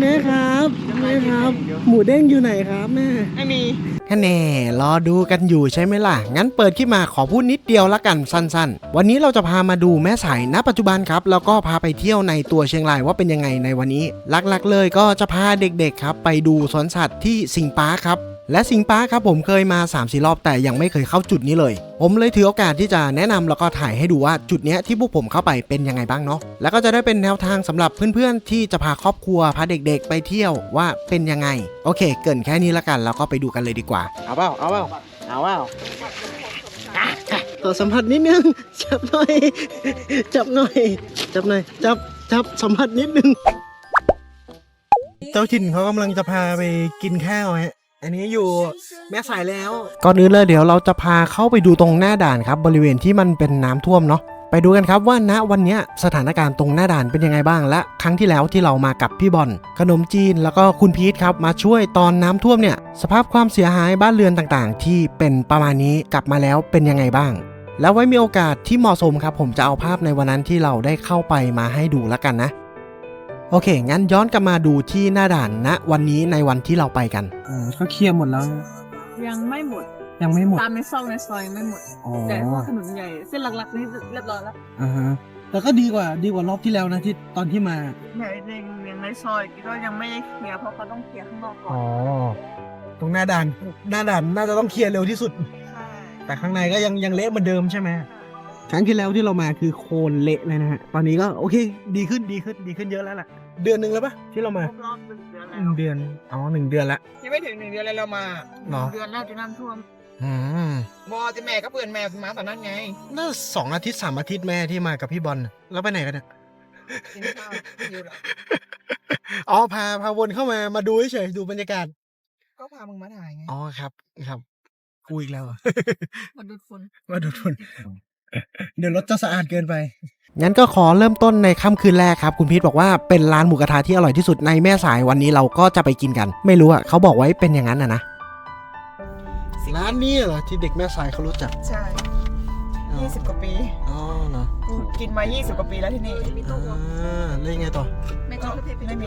แม่ครับแม่ครับ หมูเด้งอยู่ไหนครับแม่ไม่มีแน่รอดูกันอยู่ใช่ไหมล่ะ งั้นเปิดขึ้นมาขอพูดนิดเดียวละกันสั้นๆ วันนี้เราจะพามาดูแม่สายณปัจจุบันครับ แล้วก็พาไปเที่ยวในตัวเชียงรายว่าเป็นยังไงในวันนี้หลักๆเลยก็จะพาเด็กๆครับ ไปดูสวนสัตว์ที่สิงห์ปาร์คครับ และสิงห์ปาร์คครับผมเคยมา3ามสี่รอบแต่ยังไม่เคยเข้าจุดนี้เลย ผมเลยถือโอกาสที่จะแนะนำแล้วก็ถ่ายให้ดูว่าจุดเนี้ยที่พวกผมเข้าไปเป็นยังไงบ้างเนาะแล้วก็จะได้เป็นแนวทางสำหรับเพื่อนๆ ที่จะพาครอบครัวพาเด็กๆ ไปเที่ยวว่าเป็นยังไง โอเค เกรินแค่นี้ละกันแล้วก็ไปดูกันเลยดีกว่าเอาเปล่าเอาเปล่าเอาเปล่าตัวสัมผัสนิดนึงจับหน่อย จับหน่อย จับหน่อยจับจับสัมผัสนิดนึง เจ้าถิ่นเขากำลังจะพาไปกินข้าวฮะ อันนี้อยู่แม่สายแล้ว ก่อนอื่นเลยเดี๋ยวเราจะพาเข้าไปดูตรงหน้าด่านครับบริเวณที่มันเป็นน้ำท่วมเนาะไปดูกันครับว่าณวันนี้สถานการณ์ตรงหน้าด่านเป็นยังไงบ้าง และครั้งที่แล้วที่เรามากับพี่บอลขนมจีนแล้วก็คุณพีทครับมาช่วยตอนน้ำท่วมเนี่ยสภาพความเสียหายบ้านเรือนต่างๆ ที่เป็นประมาณนี้กลับมาแล้วเป็นยังไงบ้าง แล้วไว้มีโอกาสที่เหมาะสมครับ ผมจะเอาภาพในวันนั้นที่เราได้เข้าไปมาให้ดูแล้วกันนะ โอเค งั้นย้อนกลับมาดูที่หน้าด่านณวันนี้ในวันที่เราไปกันอ๋อก็เคลียร์หมดแล้ว ยังไม่หมด ยังไม่หมด ตามในซอกในซอยยังไม่หมด อ๋อแต่พวกถนนใหญ่เส้นหลักๆนี่เรียบร้อยแล้วอ่าฮะแต่ก็ดีกว่าดีกว่ารอบที่แล้วนะที่ตอนที่มาใหญ่ในในในซอยก็ยังไม่ได้เคลียร์เพราะเขาต้องเคลียร์ข้างนอกก่อน อ๋อ ตรงหน้าด่าน หน้าด่านน่าจะต้องเคลียร์เร็วที่สุด ใช่ แต่ข้างในก็ยังยังเละเหมือนเดิมใช่ไหม ครั้งที่แล้วที่เรามาคือโคลนเละเลยนะฮะ ตอนนี้ก็โอเค ดีขึ้นดีขึ้นดีขึ้นเยอะแล้วล่ะ เดือนหนึ่งแล้วปะที่เราคมารบรอบหนึ่งเดือนหแล้นึ่งวเดือน อ๋อหนึ่งเดือนละ ยังไม่ถึงหนึ่งเดือนเลยเรามาเหรอ เดือนแรกที่น้ำท่วมอืมบอจะแม่ก็เปื่อนแม่มาตอนนั้นไงน่าสองอาทิตย์สามอาทิตย์แม่ที่มากับพี่บอลน่ะแล้วไปไหนกันเนี่ยกินข้าวอยู่เหรออ๋อพาพาวนเข้ามามาดูเฉยๆดูบรรยากาศ ก็พามึงมาถ่ายไงอ๋อครับ ครับกูอีกแล้วเหรอ มาดูดฝุ่นมาดูดฝุ่น เดี๋ยวรถจะสะอาดเกินไป งั้นก็ขอเริ่มต้นในค่ำคืนแรกครับ คุณพีทบอกว่าเป็นร้านหมูกระทะที่อร่อยที่สุดในแม่สายวันนี้เราก็จะไปกินกัน ไม่รู้อะเขาบอกไว้เป็นอย่างนั้นนะนะร้านนี้เหรอที่เด็กแม่สายเขารู้จักใช่ยี่สิบกว่าปี อ๋อเหรอกูกินมายี่สิบกว่าปีแล้วที่นี่อ่าแล้วยังไงต่อ ไม่ต้องเทไม่มี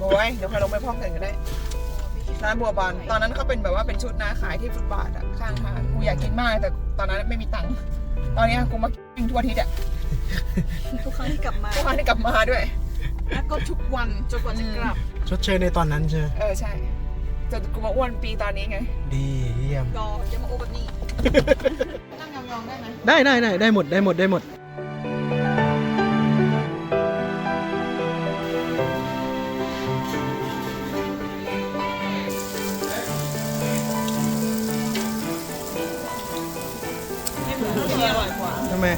บอยเดี๋ยวพาลงไปพร้อมกันก็ได้ ร้านบัวบาน ตอนนั้นเขาเป็นแบบว่าเป็นชุดนาขายที่ฟุตบาทอะข้างทางกูอยากกินมากแต่ตอนนั้นไม่มีตังค์ตอนนี้กูมากินทั่วอาทิตย์อะทุกครั้งที่กลับมาทุกวันที่กลับมาด้วย แล้วก็ทุกวันจนกว่าจะกลับชดเชยในตอนนั้นใช่ไหมเออใช่จนกูมาอ้วนปีตอนนี้ไง ดีเยี่ยมรอจะมาโอแบบนี้นั่งยองๆได้ไหมได้ได้ได้ได้หมดได้หมดได้หมด ทำไม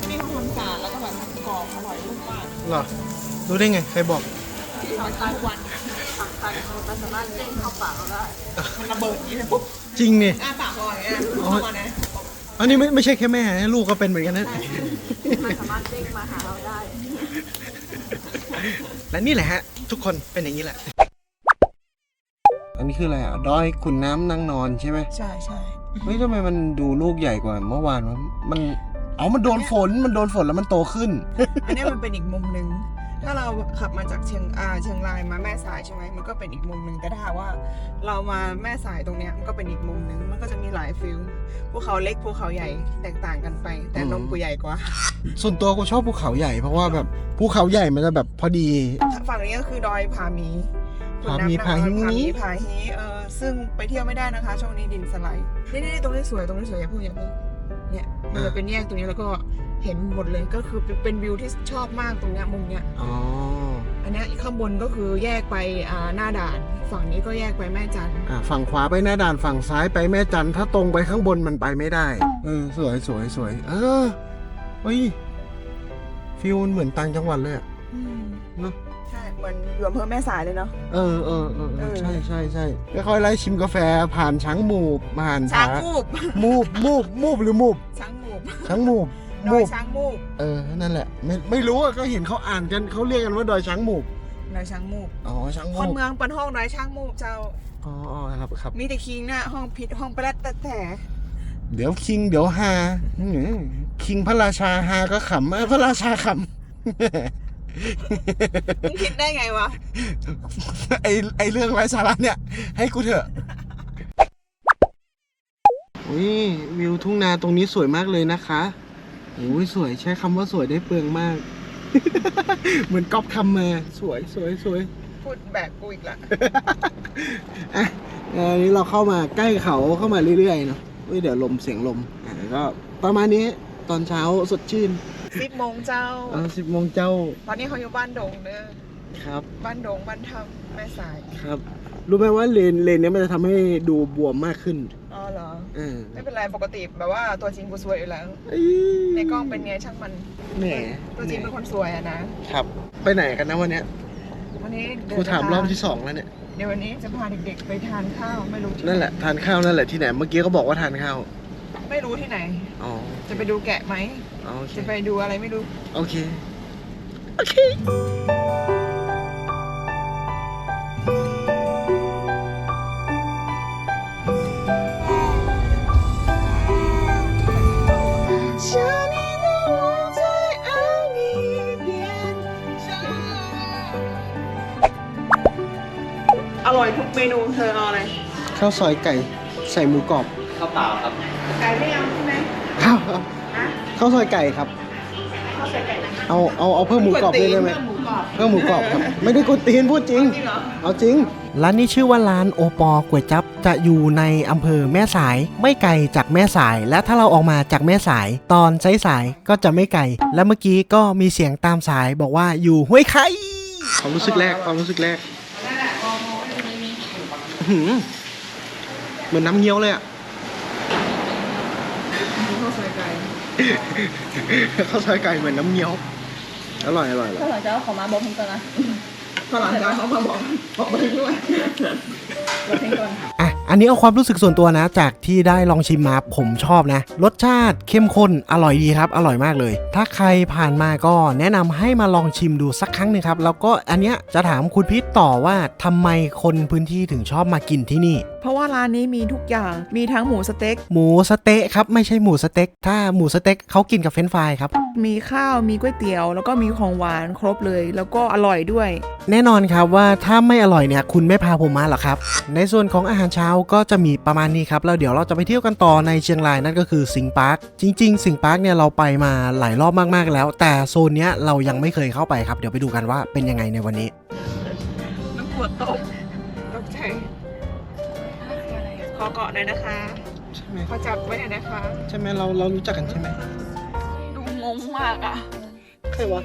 ที่นี่เขาทำสาดแล้วก็แบบกรอบอร่อยนุ่มมากเหรอ รู้ได้ไง ใครบอก ที่ทำตาทุกวันผักตันมันสามารถเด้งเข้าปากเราได้มันระเบิดอย่างนี้เลยปุ๊บจริงนี่อ้าปากลอยอย่างเงี้ยเข้ามานะอันนี้ไม่ไม่ใช่แค่แม่นะลูกก็เป็นเหมือนกันนะ มันสามารถเด้งมาหาเราได้ และนี่แหละฮะ ทุกคนเป็นอย่างนี้แหละ อันนี้คืออะไรอะดอยขุนน้ำนางนอนใช่ไหมใช่ใช่เฮ้ยทำไมมันดูลูกใหญ่กว่าเมื่อวานวะมัน เอามันโดนฝนมันโดนฝนแล้วมันโตขึ้น อันเนี้ยมันเป็นอีกมุมหนึ่งถ้าเราขับมาจากเชียงอาเชียงรายมาแม่สายใช่ไหมมันก็เป็นอีกมุมหนึ่งแต่ถ้าหากว่า เรามาแม่สายตรงเนี้ยมันก็เป็นอีกมุมหนึ่งมันก็จะมีหลายฟิลภูเขาเล็กภูเขาใหญ่แตกต่างกันไป แต่นมกูใหญ่กว่า ส่วนตัวกูชอบภูเขาใหญ่เพราะว่าแบบภูเขาใหญ่มันจะแบบพอดี ฝั่งนี้ก็คือดอยผาหมีผาหมีขุนน้ำนงนผาฮีผาหมีผาฮีเออซึ่งไปเที่ยวไม่ได้นะคะ ช่วงนี้ดินสไลด์นี่นี่ตรงนี้สวยตรงนี้สวยอย่าพูดอย่าพูดเนี่ย มันจะเป็นแยกตรงนี้แล้วก็เห็นหมดเลยก็คือเป็นวิวที่ชอบมากตรงเนี้ยมุมเนี้ยอ๋ออันเนี้ยข้างบนก็คือแยกไปอ่าหน้าด่าน ฝั่งนี้ก็แยกไปแม่จันทร์อะฝั่งขวาไปหน้าด่านฝั่งซ้ายไปแม่จันทร์ถ้าตรงไปข้างบนมันไปไม่ได้ เออ สวยสวยสวยเออเฮ้ยฟิลมันเหมือนต่างจังหวัดเลยอะเนอะใช่เหมือนอยู่อำเภอแม่สายเลยเนาะเออเออเออเออเออใช่ใช่ใช่ค่อยๆไล่ชิมกาแฟผ่านช้างหมูบผ่านช้างผมูบมูบมูบมูบหรือมูบช้างมูบ ช้างมูบดอมูยบช้างมูบเออนั่นแหละ ไม่ไม่รู้อะก็เห็นเขาอ่านกันเขาเรียกกันว่าดอยช้างหมูบดอยช้างมูบอ๋อช้างหมูคนบเมืองเป็นห้องดอยช้างมูบเจ้า อ๋ออ๋อครับครับ มีแต่คิงน่ะห้องพิษห้องประดัดแต่แต่เดี๋ยวคิงเดี๋ยวฮาอื้อหือคิงพระราชาฮาก็ขำเอ้ยพระราชาขำ มึงคิดได้ไงวะ ไอไอเรื่องไร้สาระเนี่ย ให้กูเถอะอุ้ยวิว ทุ่งนาตรงนี้สวยมากเลยนะคะโอ้ยสวยใช้คำว่าสวยได้เปลืองมาก เหมือนก๊อปคำมา สวยสวยสวยพูดแบบกูอีกละอะอันนี้เราเข้ามาใกล้เขาเข้ามาเรื่อยๆเนาะเฮ้ยเดี๋ยวลมเสียงลมอะก็ประมาณนี้ตอนเช้าสดชื่นสิบโมงเจ้าอ่าสิบโมงเจ้า ตอนนี้เขาอยู่บ้านดงเด้อครับ บ้านดงบ้านทำแม่สายครับ รู้ไหมว่าเลนเลนเนี้ยมันจะทำให้ดูบวมมากขึ้นอ๋อเหรออ่า ไม่เป็นไรปกติแบบว่าตัวจริงกูสวยอยู่แล้วอี๋ในกล้องเป็นไงช่างมันแหมตัวจริงเป็นคนสวยอะนะครับ ไปไหนกันนะวันเนี้ยวันนี้เดี๋ยวกูถามจะพรอบที่สองแล้วเนี่ยเดี๋ยววันนี้จะพาเด็กๆไปทานข้าวไม่รู้ที่นั่นแหละทานข้าวนั่นแหละที่ไหนเมื่อกี้เขาบอกว่าทานข้าวไม่รู้ที่ไหนอ๋อจะไปดูแกะไหมอ๋อโอเคจะไปดูอะไรไม่รู้โอเคโอเค อร่อยทุกเมนูเธอเอาอะไรข้าวซอยไก่ใส่หมูกรอบข้าวเปล่าครับ ไก่ไม่เอาใช่ไหมข้าวครับฮะข้าวซอยไก่ครับ ข้าวใส่ไก่นะเอาเอาเอาเพิ่มหมูกรอบด้วยได้ไหมเพิ่มหมูกรอบเพิ่มหมูกรอบครับ ไม่ได้กดตีนพูดจริง จริงเหรอ เอาจริง ร้านนี้ชื่อว่าร้านโอปอก๋วยจับจะอยู่ในอำเภอแม่สาย ไม่ไกลจากแม่สาย และถ้าเราออกมาจากแม่สาย ตอนสายๆก็จะไม่ไกล และเมื่อกี้ก็มีเสียงตามสายบอกว่าอยู่ห้วยไข่ ความรู้สึกแรกความรู้สึกแรกอื้อหือ เหมือนน้ำเงี้ยวเลยอะข้าวใส่ไก่ข้าวซอยไก่เหมือนน้ำเงี้ยว อร่อยอร่อยอร่อยถ้าหลังจากเอาของมาบอกผมก่อนนะพอหลังจากเขามาบอกบอกไปด้วยเราเพลงก่อน อันนี้เอาความรู้สึกส่วนตัวนะ จากที่ได้ลองชิมมาผมชอบนะ รสชาติเข้มข้นอร่อยดีครับ อร่อยมากเลย ถ้าใครผ่านมาก็แนะนำให้มาลองชิมดูสักครั้งหนึงครับ แล้วก็อันเนี้ยจะถามคุณพิษต่อว่าทำไมคนพื้นที่ถึงชอบมากินที่นี่ ราะว่าร้านนี้มีทุกอย่างมีทั้งหมูสเต็ก หมูสะเต๊ะครับ ไม่ใช่หมูสเต็ก ถ้าหมูสเต็กเขากินกับเฟรนช์ฟรายครับ มีข้าวมีก๋วยเตี๋ยว แล้วก็มีของหวานครบเลย แล้วก็อร่อยด้วย แน่นอนครับว่าถ้าไม่อร่อยเนี่ยคุณไม่พาผมมาหรอกครับ ในส่วนของอาหารเช้าก็จะมีประมาณนี้ครับ แล้วเดี๋ยวเราจะไปเที่ยวกันต่อในเชียงรายนั่นก็คือสิงห์ปาร์คจริง ๆ สิงห์ปาร์คเนี่ยเราไปมาหลายรอบมากๆแล้ว แต่โซนเนี้ยเรายังไม่เคยเข้าไปครับ เดี๋ยวไปดูกันว่าเป็นยังไงในวันนี้น้ำปวดตก เกาะหน่อยนะคะ ใช่ไหมขอจับไว้หน่อยนะคะ ใช่ไหมเราเรารู้จักกันใช่ไหมดูงงมากอะใครวะ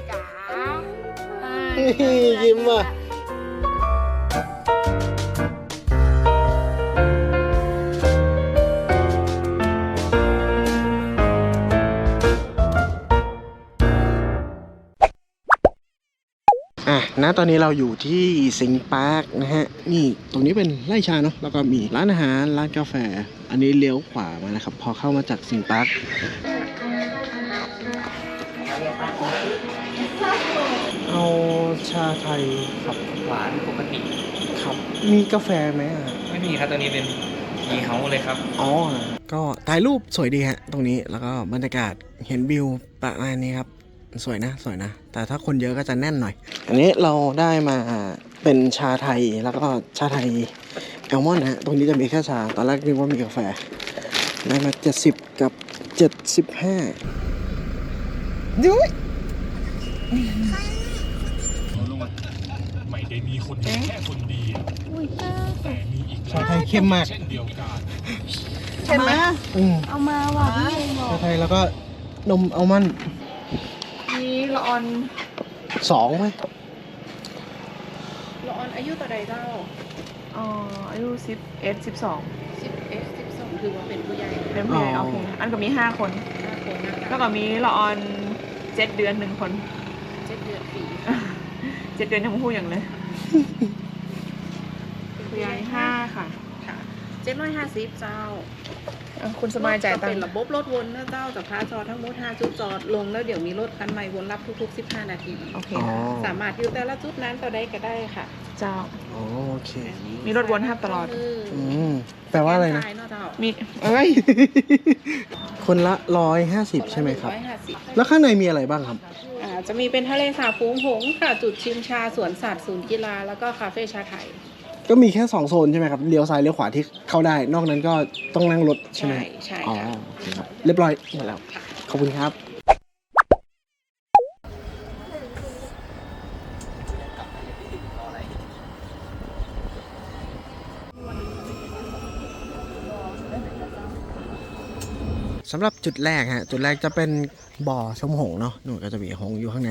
ยิ้มว่ะ ตอนนี้เราอยู่ที่สิงห์ปาร์คนะฮะ นี่ตรงนี้เป็นไร่ชาเนาะแล้วก็มีร้านอาหาร ร้านกาแฟ อันนี้เลี้ยวขวามานะครับ พอเข้ามาจากสิงห์ปาร์คเอาชาไทยครับหวานปกติ ครับ มีกาแฟไหมอะ ไม่มีครับตัวนี้เป็นกีเฮาเลยครับ อ๋อ ก็ถ่ายรูปสวยดีฮะ ตรงนี้แล้วก็บรรยากาศเห็นวิวประมาณนี้ครับ สวยนะ สวยนะ แต่ถ้าคนเยอะก็จะแน่นหน่อย อันนี้เราได้มาเป็นชาไทยแล้วก็ชาไทยแอลมอนด์ฮะ ตรงนี้จะมีแค่ชา ตอนแรกนึกว่ามีกาแฟ ได้มา70กับ75ดูยไม่ได้มีคนดีแค่คนเดียวแต่มีอีกหชาลายไทยเข้มมากเช่นเดียวกันเห็นไหมอืมเอามาว่ะพี่เองบอชากไทยแล้วก็นมอัลมอนด์มี ละออนสองไหมละออนอายุต่อใดเจ้าอ๋ออายุสิบเอ็ดสิบสองสิบเอ็ดสิบสองถือว่าเป็นผู้ใหญ่เป็นผู้ใหญ่โอเคอันก็มีห้าคนห้าคนนะแล้วก็มีละออนเจ็ดเดือนหนึ่งคนเจ็ดเดือนปีเจ็ดเดือนยังไม่พูดอย่างเลยผู้ใหญ่ห้าค่ะ ค่ะ เจ็ดร้อยห้าสิบเจ้าอะคุณสมายจ่ายตังเป็นค์ระบบรถวนนะเจ้าแต่พาจอทั้งหมดห้าจุดจอดลงแล้วเดี๋ยวมีรถคันใหม่วนรับทุกๆ15นาที โอเคอ๋อสามารถอยู่แต่ละจุดนั้นต่อได้ก็ได้ค่ะเจ้า อ๋อโอเคมีรถวนให้ตลอด อืมแปลว่าอะไรนะสแกจ่ยเเจ้ามี เอ้ย คนละร้อยห้าสิบใช่ไหมครับร้อยห้าสิบแล้วข้างในมีอะไรบ้างครับอ่าจะมีเป็นทะเลสาบฟูงหงส์ค่ะ จุดชิมชาสวนสัตว์ศูนย์กีฬาแล้วก็คาเฟ่ชาไทย ก็มีแค่สองโซนใช่ไหมครับเลี้ยวซ้ายเลี้ยวขวาที่เข้าได้ นอกนั้นก็ต้องนั่งรถใช่ไหมใช่ใช่อ๋อค่ะ โอเคครับเรียบร้อยหมดแล้วขอบคุณครับ สำหรับจุดแรกฮะจุดแรกจะเป็นบ่อชมหงส์เนาะนู่นก็จะมีหงส์อยู่ข้างใน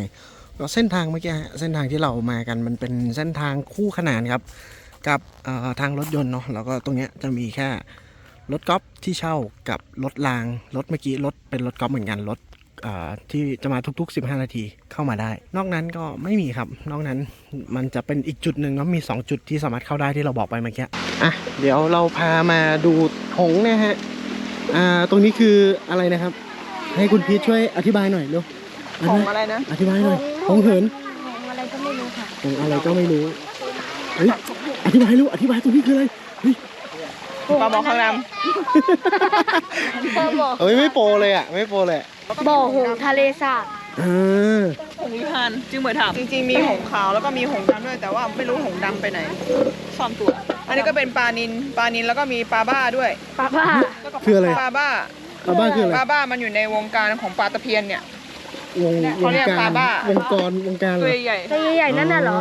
ก็เส้นทางเมื่อกี้ฮะเส้นทางที่เรามากันมันเป็นเส้นทางคู่ขนานครับ กับเอ่อทางรถยนต์เนาะแล้วก็ตรงเนี้ยจะมีแค่รถกอล์ฟที่เช่ากับรถรางรถเมื่อกี้รถเป็นรถกอล์ฟเหมือนกันรถเอ่อที่จะมาทุกๆ 15 นาทีเข้ามาได้ นอกนั้นก็ไม่มีครับ นอกนั้นมันจะเป็นอีกจุดหนึ่งเนาะมี 2 จุดที่สามารถเข้าได้ที่เราบอกไปเมื่อกี้อะเดี๋ยวเราพามาดูหงส์นะฮะอ่าตรงนี้คืออะไรนะครับ ให้คุณพีชช่วยอธิบายหน่อยเร็วของอะไรนะอธิบายหน่อยหงส์เหินอะไรก็ไม่รู้ค่ะหงส์อะไรก็ไม่รู้เฮ้ยอธิบายรู้อธิบายตรงนี้คืออะไรเฮ้ยปลาหมอข้างดเอ้ยไม่โปรเลยอะไม่โปรเลยอะบ่อหงส์ทะเลสาบเออำหงวิพานจึงเหมือนถามจริงๆมีหงขาวแล้วก็มีหงดำด้วยแต่ว่าไม่รู้หงดำไปไหน ซ่อนตัวอันนี้ก็เป็นปลานินปลานินแล้วก็มีปลาบ้าด้วยป้าป้าคืออะไรปลาบ้าปลาบ้าคืออะไรปลาบ้ามันอยู่ในวงการของปลาตะเพียนเนี่ย วงวเขางเรียกกาปลารบ้า วงกรวงการเหรตัวอใหญ่ตัวใหญ่ๆนั่นน่ะเหรอ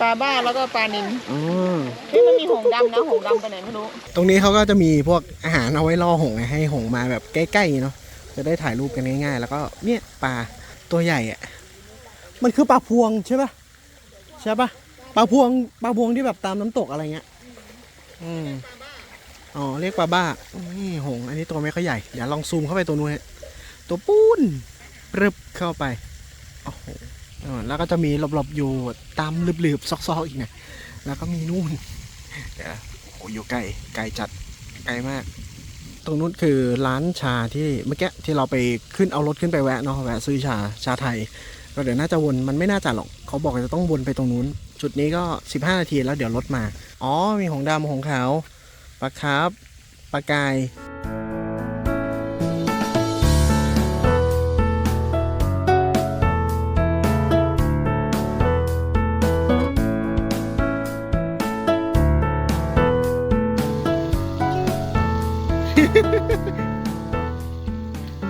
ปลาบ้าแล้วก็ปลานินอ๋อนี่มันมีหงดำนะหงดำไปไหนไม่รู้ ตรงนี้เขาก็จะมีพวกอาหารเอาไว้ล่อหงส์ไงให้หงส์มาแบบใกล้ๆเนาะจะได้ถ่ายรูปกันง่ายๆ แล้วก็เนี่ยปลาตัวใหญ่อะมันคือปลาพวงใช่ปะใช่ปะปลาพวงปลาพวงที่แบบตามน้ำตกอะไรเงี้ยอืมอ๋อเรียกปลาบ้านี่หงส์อันนี้ตัวไม่ค่อยใหญ่เดี๋ยวลองซูมเข้าไปตัวนู้นฮะตัวปูนปรึบเข้าไปโอ้โหอ่า แล้วก็จะมีหลบๆอยู่ตามหลืบๆซอกๆอีกนะแล้วก็มีนู่นเดี๋ยวโอ้โหอยู่ไกลไกลจัดไกลมาก ตรงนู้นคือร้านชาที่เมื่อกี้ที่เราไปขึ้นเอารถขึ้นไปแวะเนาะแวะซื้อชาชาไทยก็เดี๋ยวน่าจะวนมันไม่น่าจะหรอกเขาบอกจะต้องวนไปตรงนู้น จุดนี้ก็ 15 นาทีแล้วเดี๋ยวรถมา อ๋อมีหงดำหงขาวปลาคาร์ฟปลากาย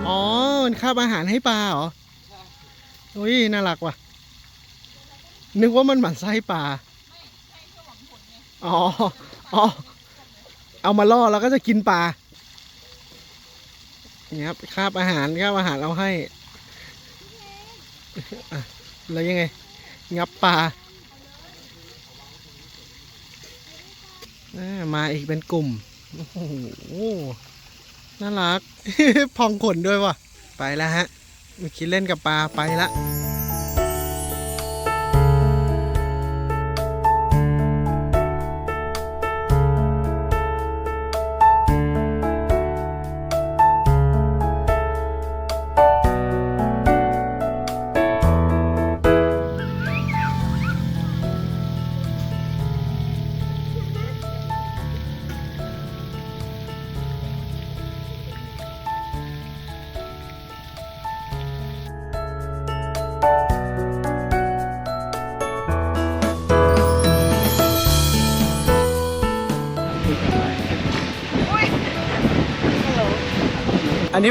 อ๋อมันคาบอาหารให้ปลาเหรออุ้ยน่ารักว่ะ นึกว่ามันหมั่นไส้ปลาอ๋ออ๋อเอามาล่อแล้วก็จะกินปลาเนี่ยครับคาบอาหารคาบอาหารเอาให้อะแล้วยังไง งับปลาอ่ามาอีกเป็นกลุ่ม โอ้โห น่ารัก พองขนด้วยว่ะ ไปแล้วฮะเมื่อกี้เล่นกับปลาไปละ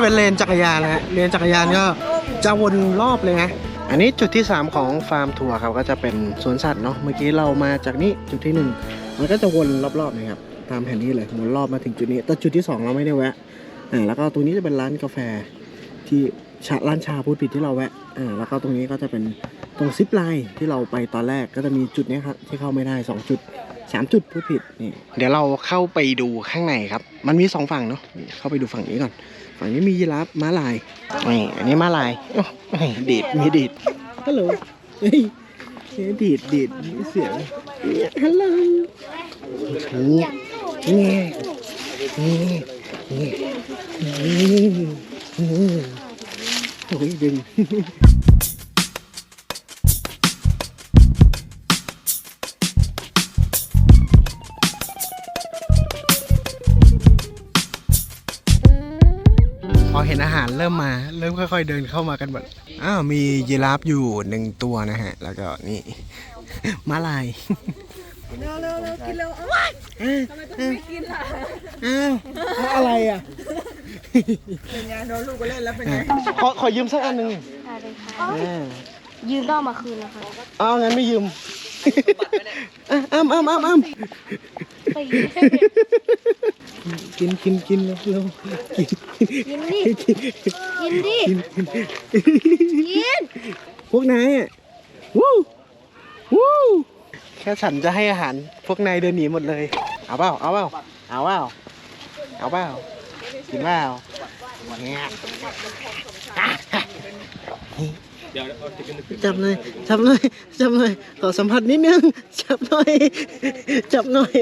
เป็นเลนจักรยานนะฮะเลนจักรยานก็จะวนรอบเลยนะอันนี้จุดที่ 3 ของฟาร์มทัวร์ครับก็จะเป็นสวนสัตว์เนาะเมื่อกี้เรามาจากนี้จุดที่ 1 มันก็จะวนรอบๆนะครับตามแผนที่เลยวนรอบมาถึงจุดนี้แต่จุดที่ 2 เราไม่ได้แวะอ่าแล้วก็ตรงนี้จะเป็นร้านกาแฟที่ชาร้านชาพูดผิดที่เราแวะอ่าแล้วก็ตรงนี้ก็จะเป็นตรงซิปไลน์ที่เราไปตอนแรกก็จะมีจุดนี้ครับที่เข้าไม่ได้ 2 จุดสามจุดพูดผิดนี่เดี๋ยวเราเข้าไปดูข้างในครับ มันมีสองฝั่งเนาะเข้าไปดูฝั่งนี้ก่อน ฝั่งนี้มียีราฟม้าลายนี่อันนี้ม้าลายโอ้ยดีดมีดีดฮัลโหลเฮ้ยเฮ้ยดีดดีดมีเสียงฮัลโหลนี่นี่นี่นี่นี่นี่โอ้ยดึง เห็นอาหารเริ่มมาเริ่มค่อยๆเดินเข้ามากันหมดอ้าวมียีราฟอยู่หนึ่งตัวนะฮะ แล้วก็นี่ม้าลายเร็วเร็วเร็วกินเร็วเอาทำไมต้องไม่กินล่ะอ้าวอะไรอะเป็นไงโดนลูกก็เล่นแล้วเป็นไงขอขอยืมสักอันหนึ่งได้เลยค่ะอ่ายืมต้องเอามาคืนนะคะเอางั้นไม่ยืม อะอ้ำอ้ำอ้ำอ้ำไปยืมกินกินกินเร็วกินกินดิกินกินดิกินพวกนายอะวู้วู้แค่ฉันจะให้อาหารพวกนายเดินหนีหมดเลย เอาเปล่าเอาเปล่าเอาเปล่าเอาเปล่ากินเปล่าเนี่ย จับหน่อยจับหน่อยจับหน่อยขอสัมผัสนิดนึงจับหน่อย จับหน่อย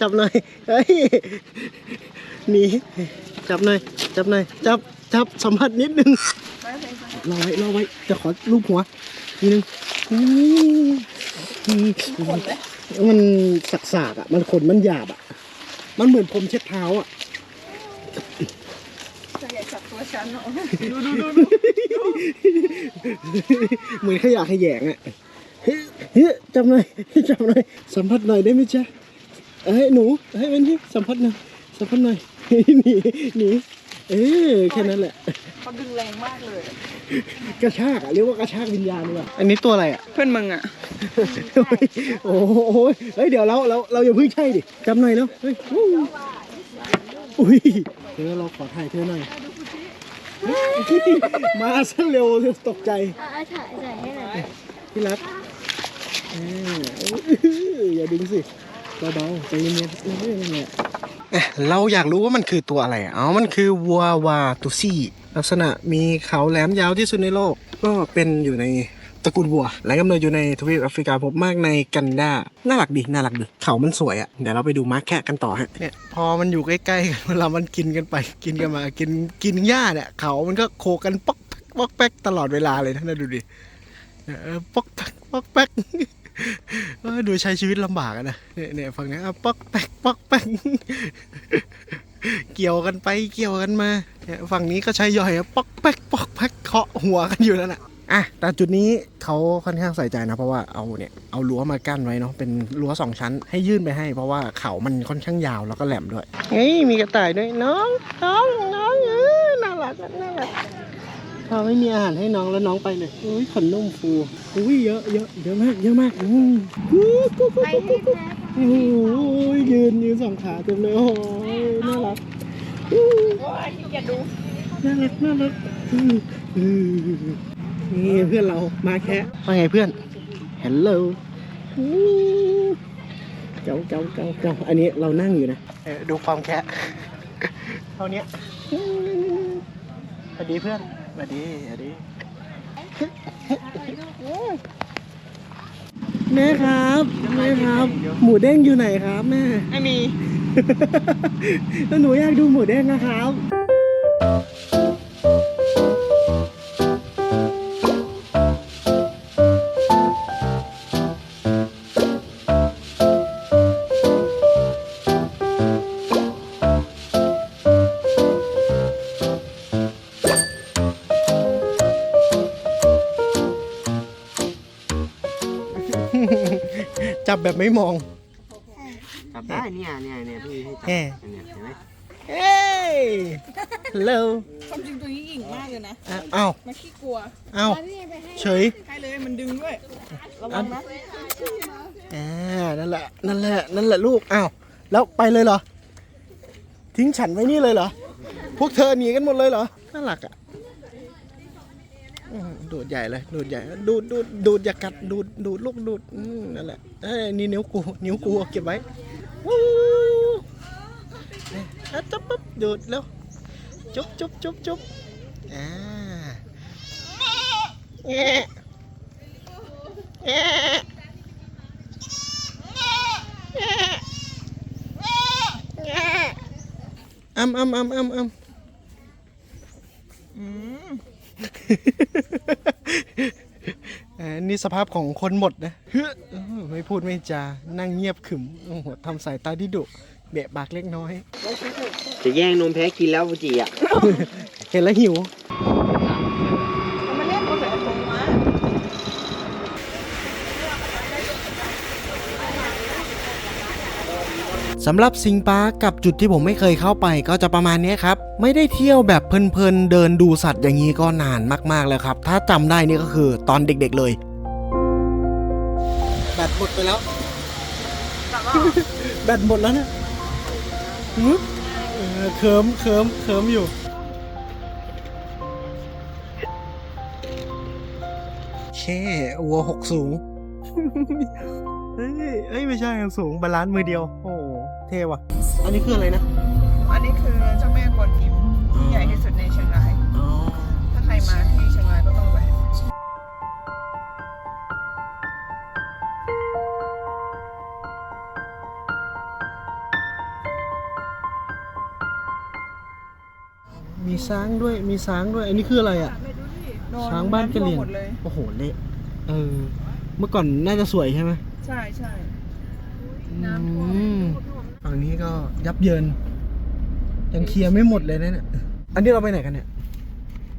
จับหน่อยเฮ้ยหนีจับหน่อยจับหน่อยจับจับสัมผัสนิดนึงรอไว้รอไว้จะขอรูปหัวทีนึงมันสักสากๆอะ มันขนมันหยาบอะ มันเหมือนผมเช็ดเท้าอะ จะให ญ่จับตัวฉันเนาะเหมือนขยะขยงอะเฮ้ยเฮ้ยจับหน่อยจับหน่อยสัมผัสหน่อยได้ไหมจ๊ะเอ้ยหนูให้มันที่สัมผัสหน่อยสัมผัสหน่อยเฮ้ยหนีหนีเออแค่นั้นแหละเขาดึงแรงมากเลยกระชากอะเรียกว่ากระชากวิญญาณดีกว่าอันนี้ตัวอะไรอะเพื่อนมึงอะโอ้โหเฮ้ยเดี๋ยวเราเราเราอย่าเพิ่งใช่ดิจับหน่อยแล้วเฮ้ยอู้อุ้ยเธอเราขอถ่ายเธอหน่อย มาซะเร็วตกใจอะถ่ายถ่ายให้หน่อยพี่รักอ่าอย่าดึงสิเบาๆใจเย็นๆเออนั่นแหละเราอยากรู้ว่ามันคือตัวอะไรอ๋อมันคือวัววาตุซี่ ลักษณะมีเขาแหลมยาวที่สุดในโลก ก็เป็นอยู่ใน ตระกูลวัวแลกำเนิดอยู่ในทวีปแอฟริกาพบมากในกันดาน่ารักดีน่ารักดีเขามันสวยอะ่ะเดี๋ยวเราไปดูม้าแคะกันต่อฮะเนี่ยพอมันอยู่ใกล้ๆกันเวลามันกินกันไปกินกันมากินกินหญ้าเนี่ยเขามันก็โคกันป๊อกแป๊กป๊อกแป๊กตลอดเวลาเลยนะดูดิป๊อกแป๊กป๊อกแป๊กดูใช้ชีวิตลำบากนะเนี่ยเนี่ยฝั่งนะป๊อกแป๊กป๊อกแป๊ก เกี่ยวกันไปเกี่ยวกันมาเนี่ยฝั่งนี้ก็ใช้ย่อยอะป๊อกแป๊กป๊อกแป๊กเคาะหัวกันอยู่นั่นแหละอะแต่จุดนี้เขาค่อนข้างใส่ใจนะ เพราะว่าเอาเนี่ยเอารั้วมากั้นไว้เนาะเป็นรั้วสองชั้นให้ยื่นไปให้ เพราะว่าเขามันค่อนข้างยาวแล้วก็แหลมด้วยเฮ้ยมีกระต่ายด้วยน้องน้องน้องเออน่ารักอะน่ารักพอไม่มีอาหารให้น้องแล้วน้องไปเลยอุ้ยขนนุ่มฟูอุ้ยเยอะเยอะเยอะมากเยอะมากอืมไปให้แพ้ โอ้ยยืนยืนสองขาเต็มเลยโอ้ยน่ารักอู้น่ารักน่ารักนี่เพื่อนเรามาแค่ว่าไงเพื่อน Hello เจ้าเจ้าเจ้าเจ้าอันนี้เรานั่งอยู่นะดูความแค่เท่านี้สวัสดีเพื่อนสวัสดีสวัสดี แม่ครับแม่ครับ หมูเด้งอยู่ไหนครับแม่ ไม่มี แล้วหนูอยากดูหมูเด้งนะครับ ไม่มอง จับได้เนี่ยเนี่ยเนี่ยพี่ให้จับแฮ่เนี่ยเห็นไหมเฮ้ย hello ความจริงตัวนี้หยิ่งมากเลยนะ อะเอ้ามันขี้กลัวเอ้าเฉย ใช่เลยมันดึงด้วย ระวังนะ อ่า นั่นแหละ นั่นแหละ นั่นแหละลูก อ้าว แล้วไปเลยเหรอ ทิ้งฉันไว้นี่เลยเหรอ พวกเธอหนีกันหมดเลยเหรอ น่ารักอะอืม ดูดใหญ่เลย ดูดใหญ่ ดูดดูดดูดอย่ากัด ดูดดูดลูกดูดนั่นแหละเอ้ยนี่นิ้วกู นิ้วกูเก็บไว้วู้อะจับปั๊บดูดแล้วจุ๊บจุ๊บจุ๊บจุ๊บอ่าแง่แง่อ้ำอ้ำอ้ำอ้ำอ้ำอืม นี่สภาพของคนหมดนะเฮ้ยเออไม่พูดไม่จา นั่งเงียบขึมโอ้โหทำสายตาที่ดุเบะปากเล็กน้อย จะแย่งนมแพ้กินแล้วฟูจิอะ เห็นแล้วหิว มันเรียกตัวใส่ถุงมา สำหรับซิงปาร์กับจุดที่ผมไม่เคยเข้าไปก็จะประมาณนี้ครับ ไม่ได้เที่ยวแบบเพลินๆ เดินดูสัตว์อย่างนี้ก็นานมากๆแล้วครับ ถ้าจำได้นี่ก็คือตอนเด็กๆเลย แบตหมดไปแล้ว แบตหมดแล้วนะเออเคิมเคิมเคิมอยู่เช่วัวหกสูงเฮ้ยไม่ใช่สูงบาลานซ์มือเดียว โอ้ เท่ว่ะ อันนี้คืออะไรนะ อันนี้คือเจ้าแม่กวนอิมที่ใหญ่ที่สุดในเชียงราย อ๋อ ถ้าใครมาที่เชียงรายก็ต้องแวะมีช้างด้วย มีช้างด้วย อันนี้คืออะไรอะ โดช้างบ้านกะเหรี่ยงำท่วมหมดเลย โอ้โห เละ เออ เมื่อก่อนน่าจะสวยใช่ไหมใช่ใช่อืม ฝั่งนี้ก็ยับเยิน ยังเคลียร์ไม่หมดเลยนะเนี่ย อันนี้เราไปไหนกันเนี่ย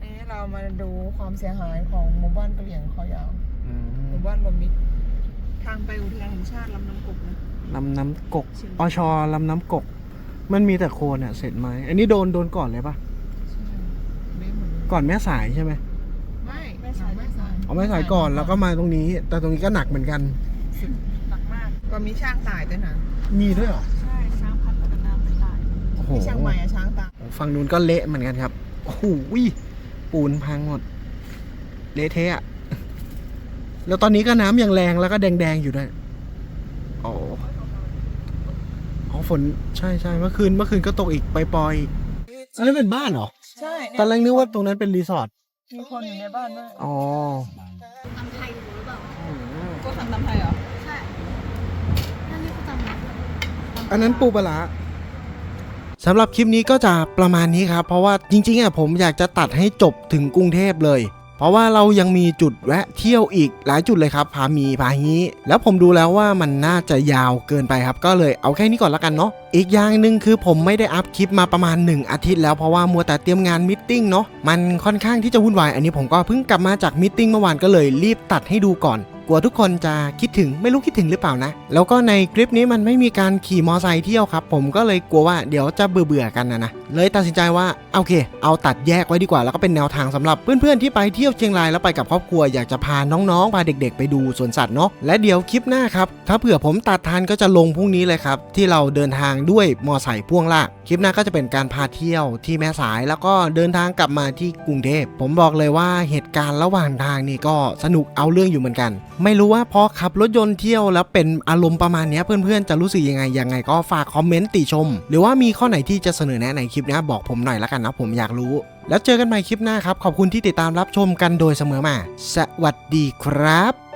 นี่เรามาดูความเสียหายของหมู่บ้านกะเหรี่ยงคอยาวหมู่บ้านรวมมิตรทางไปอุทยานแห่งชาติลำน้ำกบนะลำน้ำกกอชอลำน้ำกก มันมีแต่โคลนอะเสร็จไหมอันนี้โดนโดนก่อนเลยปะใช่เละหมดเลยก่อนแม่สายใช่ไหมไม่ไม่สายไม่สายเอาแม่สายก่อนแล้วก็มาตรงนี้ แต่ตรงนี้ก็หนักเหมือนกันหนักมากก็มีช้างตายด้วยนะมีด้วยเหรอ ที่เชียงใหม่อะช้างตายฝั่งนู้นก็เละเหมือนกันครับโอ้โหปูนพังหมด เละเทะอะแล้วตอนนี้ก็น้ำยังแรงแล้วก็แดงๆอยู่ด้วยอ๋ออ๋อฝนใช่ใช่เมื่อคืนเมื่อคืนก็ตกอีกปล่อยๆอันนั้นเป็นบ้านเหรอ ใช่ตอนแรกนึกว่าตรงนั้นเป็นรีสอร์ทมีคนอยู่ในบ้านด้วยอ๋อตำไทยอยู่หรือเปล่าก็ทำตำไทยเหรอ ใช่นั่นนี่คือตำไทยอันนั้นปูปลาร้า สำหรับคลิปนี้ก็จะประมาณนี้ครับ เพราะว่าจริงๆอะผมอยากจะตัดให้จบถึงกรุงเทพเลย เพราะว่าเรายังมีจุดแวะเที่ยวอีกหลายจุดเลยครับ พามีพาฮีแล้วผมดูแล้วว่ามันน่าจะยาวเกินไปครับ ก็เลยเอาแค่นี้ก่อนละกันเนาะอีกอย่างหนึ่งคือผมไม่ได้อัพคลิปมาประมาณ 1 อาทิตย์แล้วเพราะว่ามัวแต่เตรียมงานมิทติ้งเนาะมันค่อนข้างที่จะวุ่นวายอันนี้ผมก็เพิ่งกลับมาจากมิทติ้งเมื่อวานก็เลยรีบตัดให้ดูก่อน กลัวทุกคนจะคิดถึงไม่รู้คิดถึงหรือเปล่านะ แล้วก็ในคลิปนี้มันไม่มีการขี่มอไซค์เที่ยวครับ ผมก็เลยกลัวว่าเดี๋ยวจะเบื่อเบื่อๆกันนะนะเลยตัดสินใจว่าโอเค เอาตัดแยกไว้ดีกว่าแล้วก็เป็นแนวทางสำหรับเพื่อนๆที่ไปเที่ยวเชียงรายแล้วไปกับครอบครัวอยากจะพาน้องๆพาเด็ก ๆ ไปดูสวนสัตว์เนาะและเดี๋ยวคลิปหน้าครับถ้าเผื่อผมตัดทันก็จะลงพรุ่งนี้เลยครับที่เราเดินทางด้วยมอไซค์พ่วงลากคลิปหน้าก็จะเป็นการพาเที่ยวที่แม่สายแล้วก็เดินทางกลับมาที่กรุงเทพผมบอกเลยว่าเหตุการณ์ระหว่างทางนี่ก็สนุกเอาเรื่องอยู่เหมือนกันไม่รู้ว่าพอขับรถยนต์เที่ยวแล้วเป็นอารมณ์ประมาณนี้เพื่อนๆจะรู้สึกยังไงยังไงก็ฝากคอมเมนต์ติชม หรือว่ามีข้อไหนที่จะเสนอแนะในคลิปนี้บอกผมหน่อยละกันนะผมอยากรู้ แล้วเจอกันใหม่คลิปหน้าครับ ขอบคุณที่ติดตามรับชมกันโดยเสมอมา สวัสดีครับ